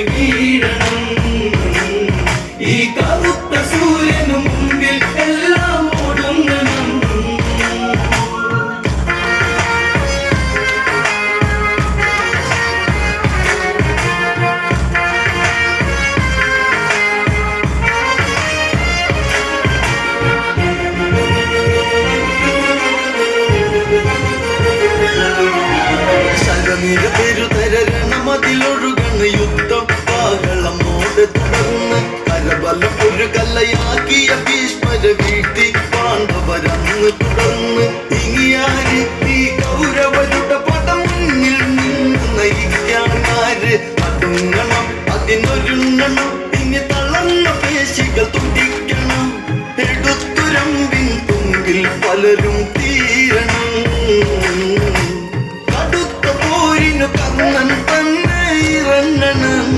ഇങ്ങി വീഴണം. ഈ കറുത്ത സൂര്യനു മുമ്പിൽ എല്ലാം ഒടുങ്ങണം. ശരനിര പെരുതരണമതിലൊഴുകണ് യുദ്ധം ഇരയാക്കിയ ഭീഷ്മര വീട്ടിൽ പാണ്ഡവരന്ന് തുടർന്ന് ഇങ്ങിയാരി ഈ കൗരവരുടെ പദം മുന്നിൽ നിന്ന് നയിക്കാനാര് അതുങ്ങണം അതിനൊരുങ്ങണം. ഇനി തളർന്ന പേശികൾ തുടിക്കണം. എടുത്തുരമ്പിൻ തുമ്പിൽ പലരും തീരണം. കടുത്ത പോരിനു കണ്ണൻ തന്നെ ഇറങ്ങണം.